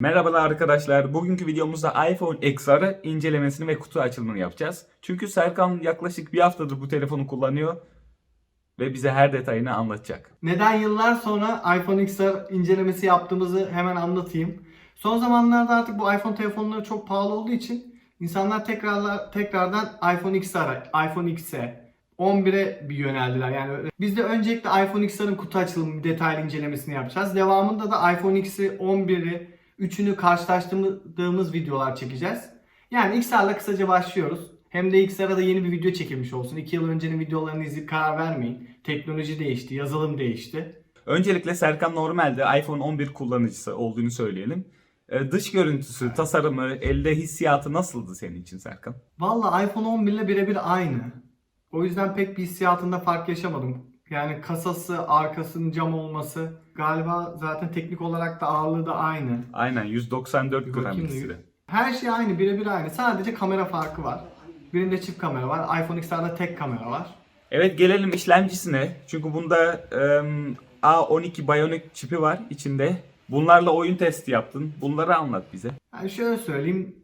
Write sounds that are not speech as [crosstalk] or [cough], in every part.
Merhabalar arkadaşlar. Bugünkü videomuzda iPhone XR'ı incelemesini ve kutu açılımını yapacağız. Çünkü Serkan yaklaşık bir haftadır bu telefonu kullanıyor ve bize her detayını anlatacak. Neden yıllar sonra iPhone XR incelemesi yaptığımızı hemen anlatayım. Son zamanlarda artık bu iPhone telefonları çok pahalı olduğu için insanlar tekrarlar, tekrardan iPhone XR'a, iPhone X'e, 11'e bir yöneldiler. Yani biz de öncelikle iPhone XR'ın kutu açılımı detaylı incelemesini yapacağız. Devamında da iPhone X'i, 11'i, üçünü karşılaştırdığımız videolar çekeceğiz. Yani XR'la kısaca başlıyoruz. Hem de XR'a da yeni bir video çekilmiş olsun. 2 yıl öncenin videolarını izleyip karar vermeyin. Teknoloji değişti, yazılım değişti. Öncelikle Serkan normalde iPhone 11 kullanıcısı olduğunu söyleyelim. Ee, dış görüntüsü, tasarımı, elde hissiyatı nasıldı senin için Serkan? Valla iPhone 11 ile birebir aynı. O yüzden pek bir hissiyatında fark yaşamadım. Yani kasası, arkasının cam olması galiba zaten teknik olarak da ağırlığı da aynı. Aynen 194 Bir gram ikisi de. Her şey aynı, birebir aynı. Sadece kamera farkı var. Birinde çift kamera var. iPhone XR'da tek kamera var. Evet gelelim işlemcisine. Çünkü bunda em, A12 Bionic çipi var içinde. Bunlarla oyun testi yaptın. Bunları anlat bize. Yani şöyle söyleyeyim,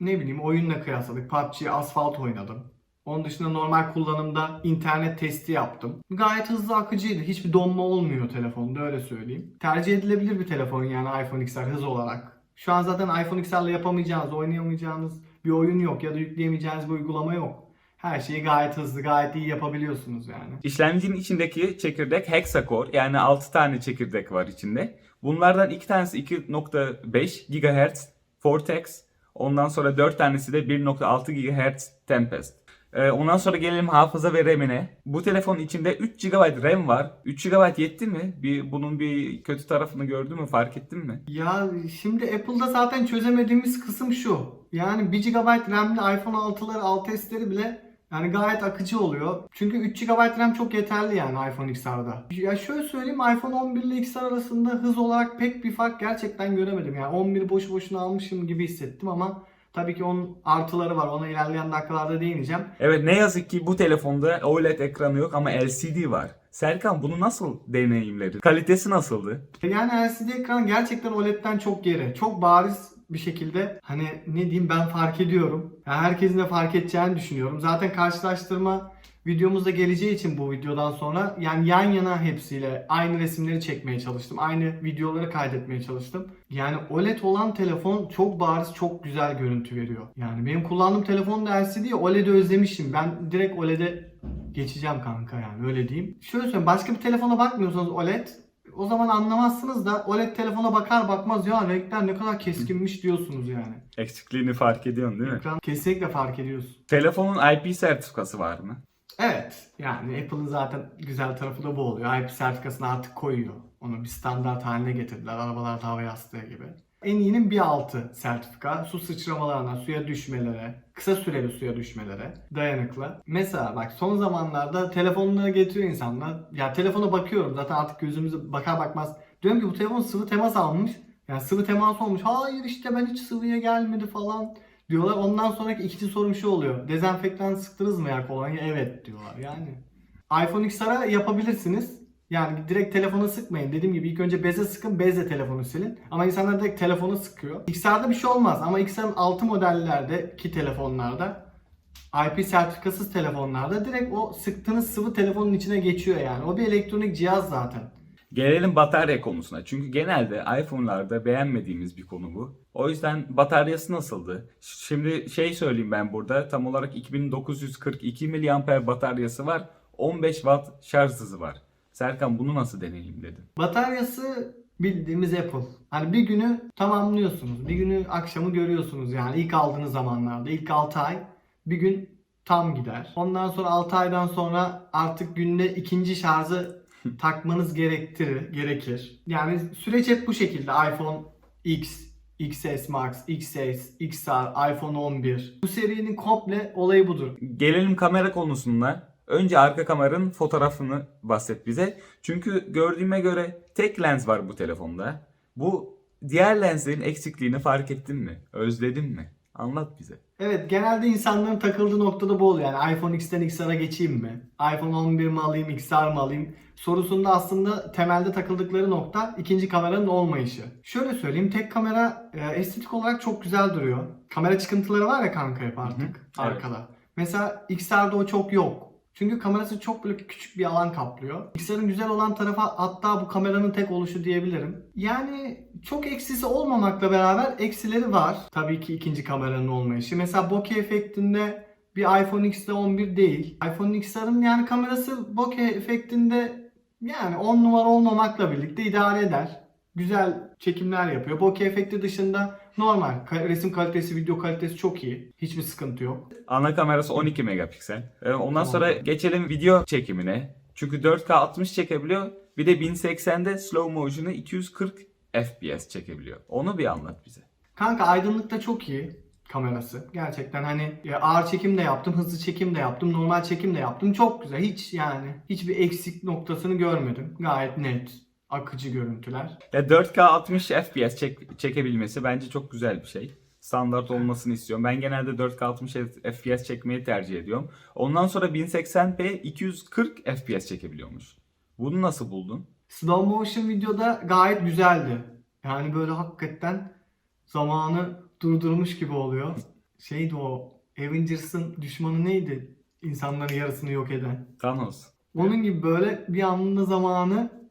ne bileyim oyunla kıyasladık. PUBG, Asphalt oynadım. Onun dışında normal kullanımda internet testi yaptım. Gayet hızlı akıcıydı. Hiçbir donma olmuyor telefonda öyle söyleyeyim. Tercih edilebilir bir telefon yani iPhone XR hız olarak. Şu an zaten iPhone XR'la yapamayacağınız, oynayamayacağınız bir oyun yok ya da yükleyemeyeceğiniz bir uygulama yok. Her şeyi gayet hızlı, gayet iyi yapabiliyorsunuz yani. İşlemcinin içindeki çekirdek hexacore yani 6 tane çekirdek var içinde. Bunlardan 2 tanesi 2.5 GHz Vortex. Ondan sonra 4 tanesi de 1.6 GHz Tempest. Ee, ondan sonra gelelim hafıza ve RAM'ine. Bu telefonun içinde 3 GB RAM var. 3 GB yetti mi? Bir, bunun bir kötü tarafını gördün mü? Fark ettin mi? Ya şimdi Apple'da zaten çözemediğimiz kısım şu. Yani 1 GB RAM'li iPhone 6'ları 6s'leri bile yani gayet akıcı oluyor. Çünkü 3 GB RAM çok yeterli yani iPhone XR'da. Ya şöyle söyleyeyim iPhone 11 ile XR arasında hız olarak pek bir fark gerçekten göremedim. Yani 11 boşu boşuna almışım gibi hissettim ama tabii ki onun artıları var. Ona ilerleyen dakikalarda değineceğim. Evet ne yazık ki bu telefonda OLED ekranı yok ama LCD var. Serkan bunu nasıl deneyimledin? Kalitesi nasıldı? Yani LCD ekran gerçekten OLED'den çok geri. Çok bariz bir şekilde hani ne diyeyim ben fark ediyorum. Yani herkesin de fark edeceğini düşünüyorum. Zaten karşılaştırma videomuzda geleceği için bu videodan sonra yani yan yana hepsiyle aynı resimleri çekmeye çalıştım. Aynı videoları kaydetmeye çalıştım. Yani OLED olan telefon çok bariz çok güzel görüntü veriyor. Yani benim kullandığım telefon da LCD OLED'i özlemişim. Ben direkt OLED'e geçeceğim kanka yani öyle diyeyim. Şöyle söyleyeyim başka bir telefona bakmıyorsanız OLED o zaman anlamazsınız da OLED telefona bakar bakmaz ya renkler ne kadar keskinmiş diyorsunuz yani. Eksikliğini fark ediyorsun değil mi? Ekran kesinlikle fark ediyorsun. Telefonun IP sertifikası var mı? Evet yani Apple'ın zaten güzel tarafı da bu oluyor. IP sertifikasını artık koyuyor. Onu bir standart haline getirdiler. Arabalarda hava yastığı gibi. En iyinin bir altı sertifika. Su sıçramalarına, suya düşmelere, kısa süreli suya düşmelere dayanıklı. Mesela bak son zamanlarda telefonları getiriyor insanlar. Ya telefona bakıyorum zaten artık gözümüze bakar bakmaz. Diyorum ki bu telefon sıvı temas almış. Yani sıvı temas olmuş. Hayır işte ben hiç sıvıya gelmedi falan diyorlar. Ondan sonraki ikinci sorum şu oluyor. Dezenfektan sıktınız mı ya kolonya? Evet diyorlar yani. iPhone XR'a yapabilirsiniz. Yani direkt telefona sıkmayın. Dediğim gibi ilk önce beze sıkın, bezle telefonu silin. Ama insanlar direkt telefonu sıkıyor. XR'da bir şey olmaz ama XR'ın altı modellerdeki telefonlarda IP sertifikasız telefonlarda direkt o sıktığınız sıvı telefonun içine geçiyor yani. O bir elektronik cihaz zaten. Gelelim batarya konusuna. Çünkü genelde iPhone'larda beğenmediğimiz bir konu bu. O yüzden bataryası nasıldı? Şimdi şey söyleyeyim ben burada. Tam olarak 2942 mAh bataryası var. 15 Watt şarj hızı var. Serkan bunu nasıl deneyimledin? Bataryası bildiğimiz Apple. Hani bir günü tamamlıyorsunuz. Bir günü akşamı görüyorsunuz yani ilk aldığınız zamanlarda. ilk 6 ay bir gün tam gider. Ondan sonra 6 aydan sonra artık günde ikinci şarjı [laughs] takmanız gerektirir, gerekir. Yani süreç hep bu şekilde. iPhone X, XS Max, XS, XR, iPhone 11. Bu serinin komple olayı budur. Gelelim kamera konusuna. Önce arka kameranın fotoğrafını bahset bize. Çünkü gördüğüme göre tek lens var bu telefonda. Bu diğer lenslerin eksikliğini fark ettin mi? Özledin mi? Anlat bize. Evet genelde insanların takıldığı noktada bu oluyor. Yani iPhone X'ten XR'a geçeyim mi? iPhone 11 mi alayım, XR mı alayım? Sorusunda aslında temelde takıldıkları nokta ikinci kameranın olmayışı. Şöyle söyleyeyim tek kamera e, estetik olarak çok güzel duruyor. Kamera çıkıntıları var ya kanka hep artık evet. arkada. Mesela XR'da o çok yok. Çünkü kamerası çok böyle küçük bir alan kaplıyor. XR'ın güzel olan tarafı hatta bu kameranın tek oluşu diyebilirim. Yani çok eksisi olmamakla beraber eksileri var. Tabii ki ikinci kameranın olmayışı. Mesela bokeh efektinde bir iPhone X'de 11 değil. iPhone XR'ın yani kamerası bokeh efektinde yani 10 numara olmamakla birlikte idare eder. Güzel çekimler yapıyor. Bokeh efekti dışında normal. Resim kalitesi, video kalitesi çok iyi. Hiçbir sıkıntı yok. Ana kamerası 12 megapiksel. Ee, Ondan Tamam. sonra geçelim video çekimine. Çünkü 4K 60 çekebiliyor. Bir de 1080'de slow motion'ı 240 FPS çekebiliyor. Onu bir anlat bize. Kanka aydınlıkta çok iyi kamerası. Gerçekten hani ağır çekim de yaptım, hızlı çekim de yaptım, normal çekim de yaptım. Çok güzel. Hiç yani hiçbir eksik noktasını görmedim. Gayet net, akıcı görüntüler. Ya 4K 60 FPS çek- çekebilmesi bence çok güzel bir şey. Standart olmasını istiyorum. Ben genelde 4K 60 FPS çekmeyi tercih ediyorum. Ondan sonra 1080p 240 FPS çekebiliyormuş. Bunu nasıl buldun? Slow motion videoda gayet güzeldi. Yani böyle hakikaten zamanı durdurmuş gibi oluyor. [laughs] Şeydi o Avengers'ın düşmanı neydi? İnsanların yarısını yok eden. Thanos. Onun gibi böyle bir anında zamanı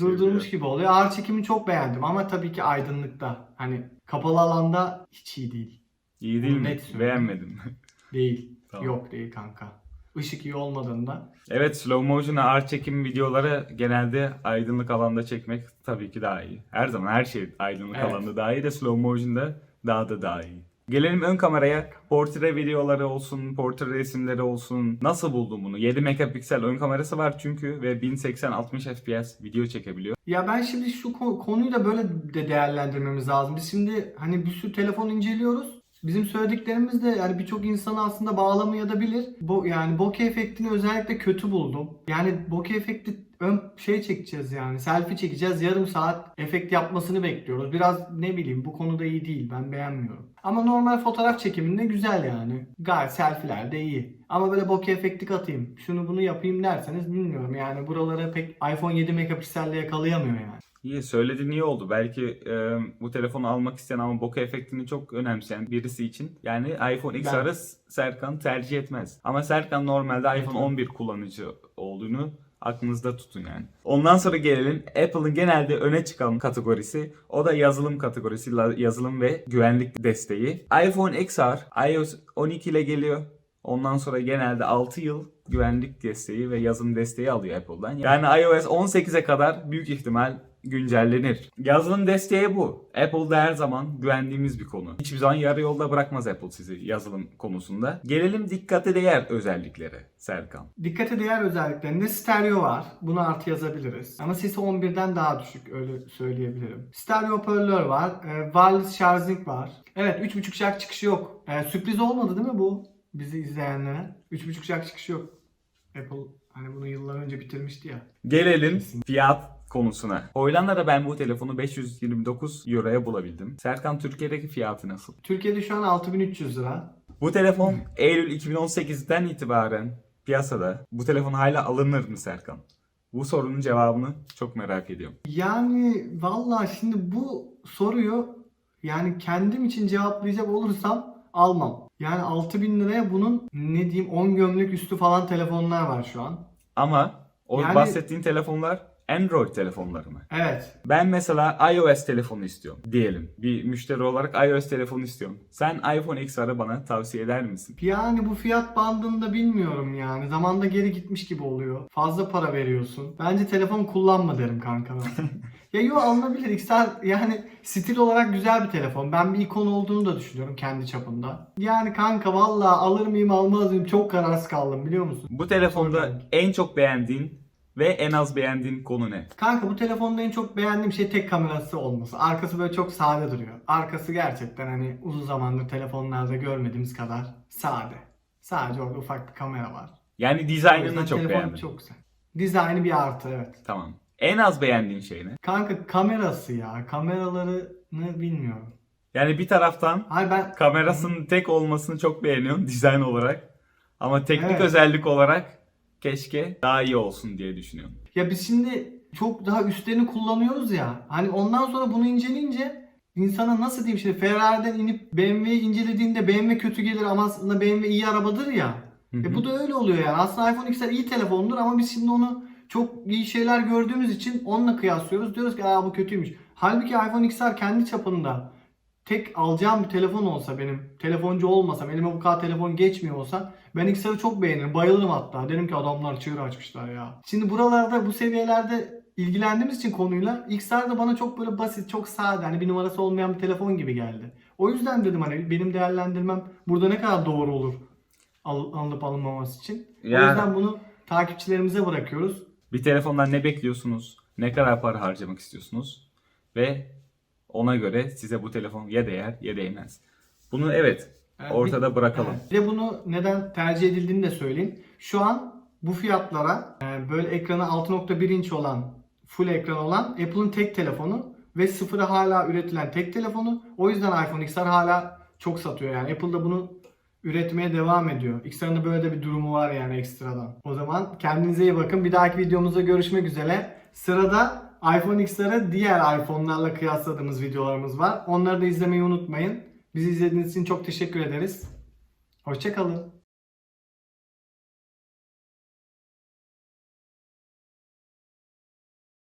durdurmuş gibi oluyor. Ağır çekimi çok beğendim ama tabii ki aydınlıkta. Hani kapalı alanda hiç iyi değil. İyi değil Bunu mi? net söyleyeyim. Beğenmedim. [laughs] Değil. Tamam. Yok değil kanka. Işık iyi olmadığında. Evet slow motion ağır çekim videoları genelde aydınlık alanda çekmek tabii ki daha iyi. Her zaman her şey aydınlık Evet. alanda daha iyi de slow motion'da daha da daha iyi. Gelelim ön kameraya. Portre videoları olsun, portre resimleri olsun. Nasıl buldun bunu? 7 megapiksel ön kamerası var çünkü ve 1080-60 FPS video çekebiliyor. Ya ben şimdi şu ko- konuyu da böyle de değerlendirmemiz lazım. Biz şimdi hani bir sürü telefon inceliyoruz. Bizim söylediklerimiz de yani birçok insanı aslında bağlamayabilir. Bu yani bokeh efektini özellikle kötü buldum. Yani bokeh efekti ön şey çekeceğiz yani selfie çekeceğiz. Yarım saat efekt yapmasını bekliyoruz. Biraz ne bileyim bu konuda iyi değil. Ben beğenmiyorum. Ama normal fotoğraf çekiminde güzel yani. Gayet selfie'ler de iyi. Ama böyle bokeh efekti katayım, şunu bunu yapayım derseniz bilmiyorum. Yani buraları pek iPhone 7 megapikselle yakalayamıyor yani. İyi söylediğin iyi oldu. Belki e, bu telefonu almak isteyen ama bokeh efektini çok önemseyen birisi için yani iPhone XR'ı Serkan tercih etmez. Ama Serkan normalde Evet, iPhone evet. 11 kullanıcı olduğunu aklınızda tutun yani. Ondan sonra gelelim Apple'ın genelde öne çıkan kategorisi. O da yazılım kategorisi. Yazılım ve güvenlik desteği. iPhone XR iOS 12 ile geliyor. Ondan sonra genelde 6 yıl güvenlik desteği ve yazılım desteği alıyor Apple'dan. Yani iOS 18'e kadar büyük ihtimal güncellenir. Yazılım desteği bu. Apple'da her zaman güvendiğimiz bir konu. Hiçbir zaman yarı yolda bırakmaz Apple sizi yazılım konusunda. Gelelim dikkate değer özelliklere Serkan. Dikkate değer özelliklerinde stereo var. Bunu artı yazabiliriz. Ama sesi 11'den daha düşük öyle söyleyebilirim. Stereo hoparlör var. E, wireless charging var. Evet 3.5 jack çıkışı yok. E, sürpriz olmadı değil mi bu bizi izleyenlere? 3.5 jack çıkışı yok. Apple hani bunu yıllar önce bitirmişti ya. Gelelim fiyat konusuna. Hollanda'da ben bu telefonu 529 euroya bulabildim. Serkan Türkiye'deki fiyatı nasıl? Türkiye'de şu an 6300 lira. Bu telefon Eylül 2018'den itibaren piyasada. Bu telefon hala alınır mı Serkan? Bu sorunun cevabını çok merak ediyorum. Yani valla şimdi bu soruyu yani kendim için cevaplayacak olursam almam. Yani 6000 liraya bunun ne diyeyim 10 gömlek üstü falan telefonlar var şu an. Ama o Yani- bahsettiğin telefonlar Android telefonları mı? Evet. Ben mesela iOS telefonu istiyorum diyelim. Bir müşteri olarak iOS telefonu istiyorum. Sen iPhone XR'ı bana tavsiye eder misin? Yani bu fiyat bandında bilmiyorum yani. Zamanda geri gitmiş gibi oluyor. Fazla para veriyorsun. Bence telefon kullanma derim kanka ben. [laughs] ya yo alınabilir. XR yani stil olarak güzel bir telefon. Ben bir ikon olduğunu da düşünüyorum kendi çapında. Yani kanka valla alır mıyım almaz mıyım çok kararsız kaldım biliyor musun? Bu telefonda en çok beğendiğin ve en az beğendiğin konu ne? Kanka bu telefonda en çok beğendiğim şey tek kamerası olması. Arkası böyle çok sade duruyor. Arkası gerçekten hani uzun zamandır telefonlarda görmediğimiz kadar sade. Sadece orada ufak bir kamera var. Yani dizaynını çok beğendim. çok güzel. Dizaynı bir artı evet. Tamam. En az beğendiğin şey ne? Kanka kamerası ya. Kameralarını bilmiyorum. Yani bir taraftan Hayır ben kamerasının tek olmasını çok beğeniyorum dizayn olarak. Ama teknik Evet. özellik olarak keşke daha iyi olsun diye düşünüyorum. Ya biz şimdi çok daha üstlerini kullanıyoruz ya. Hani ondan sonra bunu inceleyince insana nasıl diyeyim şimdi Ferrari'den inip BMW'yi incelediğinde BMW kötü gelir ama aslında BMW iyi arabadır ya. Hı hı. E bu da öyle oluyor yani. Aslında iPhone XR iyi telefondur ama biz şimdi onu çok iyi şeyler gördüğümüz için onunla kıyaslıyoruz. Diyoruz ki aa bu kötüymüş. Halbuki iPhone XR kendi çapında tek alacağım bir telefon olsa benim telefoncu olmasam elime bu kadar telefon geçmiyor olsa ben XR'ı çok beğenirim. Bayılırım hatta. Derim ki adamlar çığır açmışlar ya. Şimdi buralarda bu seviyelerde ilgilendiğimiz için konuyla XR de bana çok böyle basit, çok sade, hani bir numarası olmayan bir telefon gibi geldi. O yüzden dedim hani benim değerlendirmem burada ne kadar doğru olur al, alınıp alınmaması için. O Yani- yüzden bunu takipçilerimize bırakıyoruz. Bir telefondan ne bekliyorsunuz? Ne kadar para harcamak istiyorsunuz? Ve ona göre size bu telefon ya değer ya değmez. Bunu evet ortada bırakalım. Bir de bunu neden tercih edildiğini de söyleyeyim. Şu an bu fiyatlara e, böyle ekranı 6.1 inç olan, full ekran olan Apple'ın tek telefonu ve sıfıra hala üretilen tek telefonu. O yüzden iPhone XR hala çok satıyor yani. Apple da bunu üretmeye devam ediyor. XR'ın da böyle de bir durumu var yani ekstradan. O zaman kendinize iyi bakın. Bir dahaki videomuzda görüşmek üzere. Sırada iPhone XR'ı diğer iPhone'larla kıyasladığımız videolarımız var. Onları da izlemeyi unutmayın. Bizi izlediğiniz için çok teşekkür ederiz. Hoşçakalın.